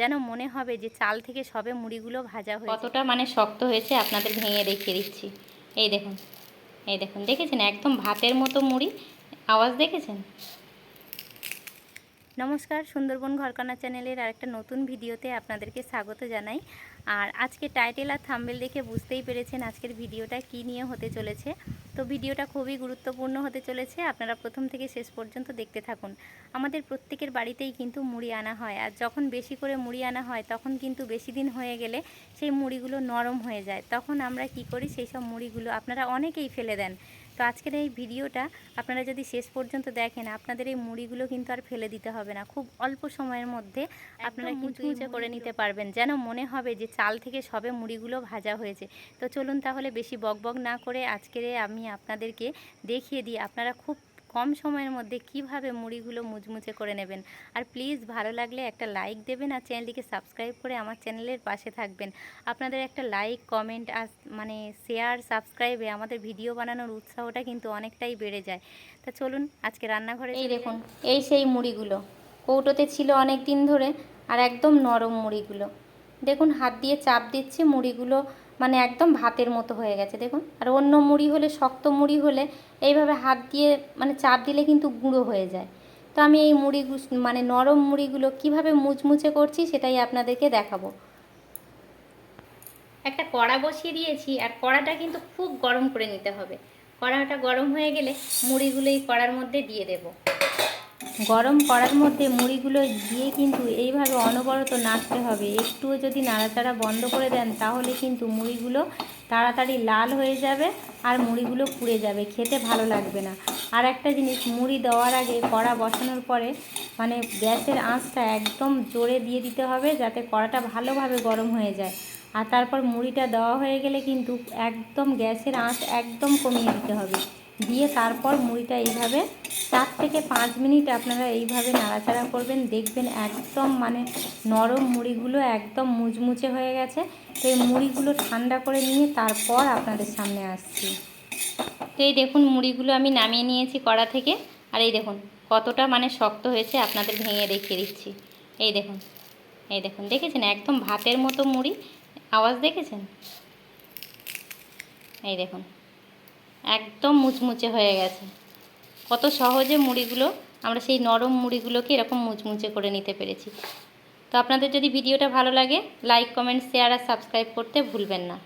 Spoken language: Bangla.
যেন মনে হবে যে চাল থেকে সবে মুড়িগুলো ভাজা হয়েছে। কতটা মানে শক্ত হয়েছে আপনাদের ভেঙে দেখিয়ে দিচ্ছি। এই দেখুন এই দেখুন দেখেছেন? একদম ভাতের মতো মুড়ি। আওয়াজ দেখেছেন? নমস্কার সুন্দরবন ঘরকন্যা চ্যানেলের আরেকটা নতুন ভিডিওতে আপনাদেরকে স্বাগত জানাই। আর আজকে টাইটেল আর থাম্বেল দেখে বুঝতেই পেরেছেন আজকের ভিডিওটা কি নিয়ে হতে চলেছে। তো ভিডিওটা খুবই গুরুত্বপূর্ণ হতে চলেছে। আপনারা প্রথম থেকে শেষ পর্যন্ত দেখতে থাকুন। আমাদের প্রত্যেকের বাড়িতেই কিন্তু মুড়ি আনা হয়। আর যখন বেশি করে মুড়ি আনা হয়, তখন কিন্তু বেশি দিন হয়ে গেলে সেই মুড়িগুলো নরম হয়ে যায়। তখন আমরা কি করি, সেই সব মুড়িগুলো আপনারা অনেকেই ফেলে দেন। তো আজকের এই ভিডিওটা আপনারা যদি শেষ পর্যন্ত দেখেন আপনাদের এই মুড়িগুলো কিন্তু আর ফেলে দিতে হবে না। খুব অল্প সময়ের মধ্যে আপনারা মুচমুচে করে নিতে পারবেন। যেন মনে হবে যে চাল থেকে সবে মুড়িগুলো ভাজা হয়েছে। তো চলুন তাহলে বেশি বকবক না করে আজকের আমি আপনাদেরকে দেখিয়ে দিই। আপনারা খুব কম সময়ের মধ্যে কীভাবে মুড়িগুলো মুচমুচে করে নেবেন। আর প্লিজ ভালো লাগলে একটা লাইক দেবেন আর চ্যানেলটিকে সাবস্ক্রাইব করে আমার চ্যানেলের পাশে থাকবেন। আপনাদের একটা লাইক কমেন্ট আর মানে শেয়ার সাবস্ক্রাইবে আমাদের ভিডিও বানানোর উৎসাহটা কিন্তু অনেকটাই বেড়ে যায়। তা চলুন আজকে রান্নাঘরে এই দেখুন এই সেই মুড়িগুলো। কৌটোতে ছিল অনেক দিন ধরে আর একদম নরম মুড়িগুলো। দেখুন হাত দিয়ে চাপ দিচ্ছি মুড়িগুলো মানে একদম ভাতের মতো হয়ে গেছে, দেখুন। আর অন্য মুড়ি হলে, শক্ত মুড়ি হলে, এইভাবে হাত দিয়ে মানে চাপ দিলে কিন্তু গুঁড়ো হয়ে যায়। তো আমি এই মুড়ি মানে নরম মুড়িগুলো কীভাবে মুচমুচে করছি সেটাই আপনাদেরকে দেখাবো। একটা কড়া বসিয়ে দিয়েছি, আর কড়াটা কিন্তু খুব গরম করে নিতে হবে। কড়াটা গরম হয়ে গেলে মুড়িগুলো এই কড়ার মধ্যে দিয়ে দেব। গরম করার মধ্যে মুড়িগুলো দিয়ে কিন্তু এইভাবে অনবরত নাড়তে হবে। একটুও যদি নাড়াচাড়া বন্ধ করে দেন, তাহলে কিন্তু মুড়িগুলো তাড়াতাড়ি লাল হয়ে যাবে আর মুড়িগুলো পুড়ে যাবে। খেতে ভালো লাগবে না। আর একটা জিনিস, মুড়ি দেওয়ার আগে কড়া বসানোর পরে মানে গ্যাসের আঁচটা একদম জোরে দিয়ে দিতে হবে যাতে কড়াটা ভালোভাবে গরম হয়ে যায়। আর তারপর মুড়িটা দেওয়া হয়ে গেলে কিন্তু একদম গ্যাসের আঁচ একদম কমিয়ে দিতে হবে। দিয়ে তারপর মুড়িটা এইভাবে চার থেকে পাঁচ মিনিট আপনারা এইভাবে নাড়াচাড়া করবেন, দেখবেন একদম মানে নরম মুড়িগুলো একদম মুচমুচে হয়ে গেছে। তো এই মুড়িগুলো ঠান্ডা করে নিয়ে তারপর আপনাদের সামনে আসছি। তো এই দেখুন মুড়িগুলো আমি নামিয়ে নিয়েছি কড়া থেকে। আর এই দেখুন কতটা মানে শক্ত হয়েছে, আপনাদের ভেঙে দেখিয়ে দিচ্ছি। এই দেখুন এই দেখুন, দেখেছেন? একদম ভাতের মতো মুড়ি। আওয়াজ দেখেছেন? এই দেখুন, একদম মুচমুচে হয়ে গেছে। কত সহজে মুড়িগুলো, আমরা সেই নরম মুড়িগুলোকে এরকম মুচমুচে করে নিতে পেরেছি। তো আপনাদের যদি ভিডিওটা ভালো লাগে লাইক কমেন্ট শেয়ার আর সাবস্ক্রাইব করতে ভুলবেন না।